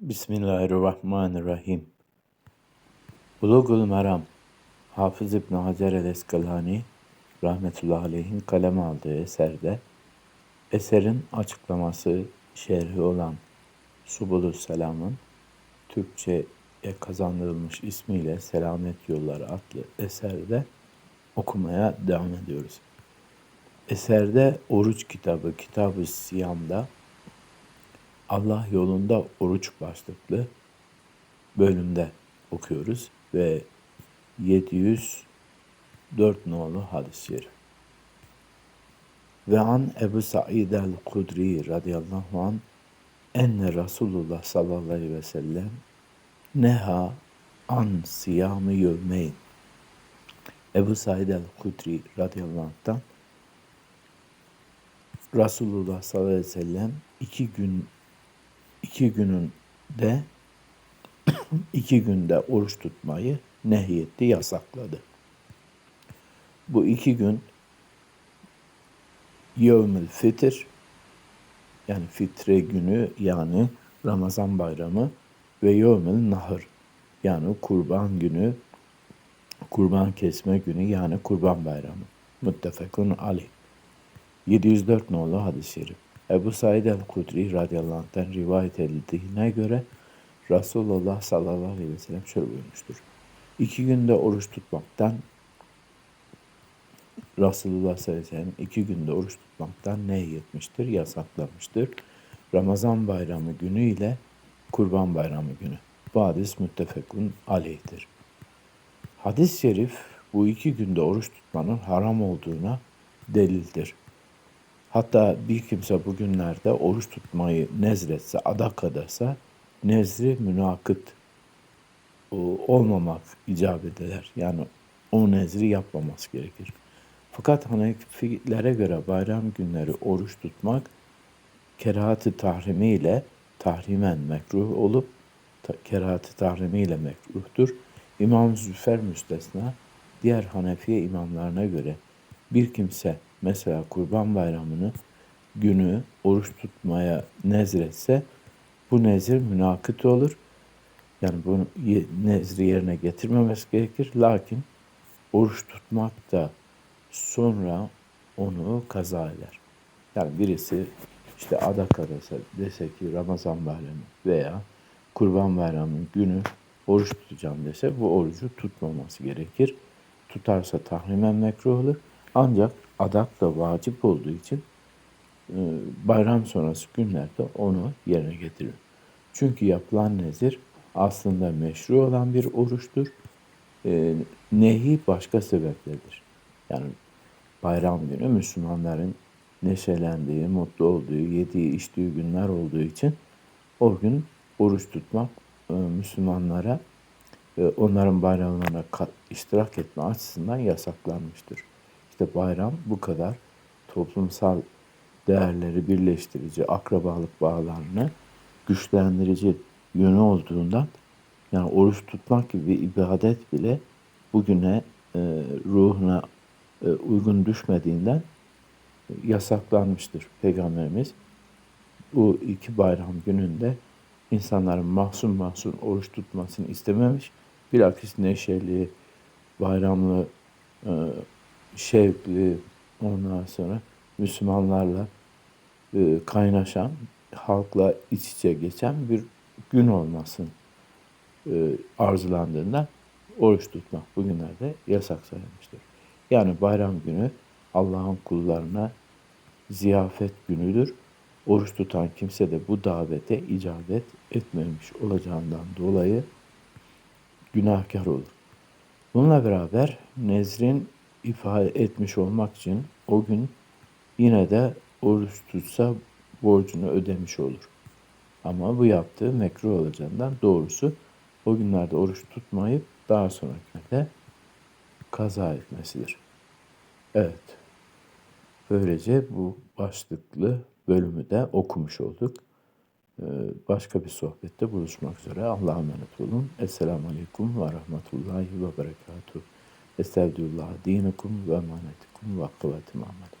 Bismillahirrahmanirrahim. Bulugul Meram Hafız İbn Hacer el Eskalani rahmetullahi aleyhin kaleme aldığı eserde eserin açıklaması şerhi olan Subulus Selam'ın Türkçe'ye kazandırılmış ismiyle Selamet Yolları adlı eserde okumaya devam ediyoruz. Eserde oruç kitabı, kitab-ı Siyam'da Allah yolunda oruç başlıklı bölümde okuyoruz ve 704 nolu hadis-i şerif. Ve an Ebu Sa'id el-Kudri radıyallahu an enne Resulullah sallallahu aleyhi ve sellem neha an siyamı yevmeyn. Ebu Said el-Kudri radıyallahu anh'tan Resulullah sallallahu aleyhi ve sellem iki gün iki gününde iki günde oruç tutmayı nehyetti, yasakladı. Bu iki gün Yevmül Fitir yani fitre günü yani Ramazan bayramı ve Yevmül Nahır yani kurban günü kurban kesme günü yani kurban bayramı. Muttefekun Ali. 704 nolu hadis-i şerif. Ebu Said el-Kudri radıyallahu anh'ten rivayet edildiğine göre Resulullah sallallahu aleyhi ve sellem şöyle buyurmuştur. İki günde oruç tutmaktan Resulullah sallallahu aleyhi ve sellem iki günde oruç tutmaktan ne yetmiştir? Yasaklamıştır. Ramazan bayramı günü ile Kurban bayramı günü. Bu hadis müttefekun aleyhtir. Hadis-i şerif bu iki günde oruç tutmanın haram olduğuna delildir. Hatta bir kimse bugünlerde oruç tutmayı nezretse, adak adasa nezri münakıt olmamak icap eder. Yani o nezri yapmaması gerekir. Fakat Hanefilere göre bayram günleri oruç tutmak kerahat-ı tahrimi ile tahrimen mekruh olup kerahat-ı tahrimi mekruhtur. İmam Züfer müstesna diğer Hanefiye imamlarına göre bir kimse mesela Kurban Bayramı'nı günü oruç tutmaya nezretse bu nezir münakıt olur. Yani bunu nezri yerine getirmemesi gerekir. Lakin oruç tutmak da sonra onu kaza eder. Yani birisi işte adak arası dese ki Ramazan bayramı veya Kurban bayramı günü oruç tutacağım dese bu orucu tutmaması gerekir. Tutarsa tahrimen mekruh olur. Ancak adak da vacip olduğu için e, bayram sonrası günlerde onu yerine getirir. Çünkü yapılan nezir aslında meşru olan bir oruçtur. E, nehi başka sebeplerdir. Yani bayram günü Müslümanların neşelendiği, mutlu olduğu, yediği, içtiği günler olduğu için o gün oruç tutmak e, Müslümanlara onların bayramlarına iştirak etme açısından yasaklanmıştır. İşte bayram bu kadar toplumsal değerleri birleştirici, akrabalık bağlarını güçlendirici yönü olduğundan yani oruç tutmak gibi bir ibadet bile bugüne e, ruhuna e, uygun düşmediğinden yasaklanmıştır Peygamberimiz. Bu iki bayram gününde insanların mahzun mahzun oruç tutmasını istememiş. Bilakis neşeli, bayramlı, e, şevkli, ondan sonra Müslümanlarla e, kaynaşan, halkla iç içe geçen bir gün olmasın e, arzulandığında oruç tutmak bugünlerde yasak sayılmıştır. Yani bayram günü Allah'ın kullarına ziyafet günüdür. Oruç tutan kimse de bu davete icabet etmemiş olacağından dolayı günahkar olur. Bununla beraber nezrin ifade etmiş olmak için o gün yine de oruç tutsa borcunu ödemiş olur. Ama bu yaptığı mekruh olacağından doğrusu o günlerde oruç tutmayıp daha sonrakilerde kaza etmesidir. Evet. Böylece bu başlıklı bölümü de okumuş olduk. Ee, başka bir sohbette buluşmak üzere. Allah'a emanet olun. Esselamu Aleyküm ve Rahmetullahi ve Berekatuhu. Estağfirullah dinukum ve emanetikum ve kıvvetim amelikum.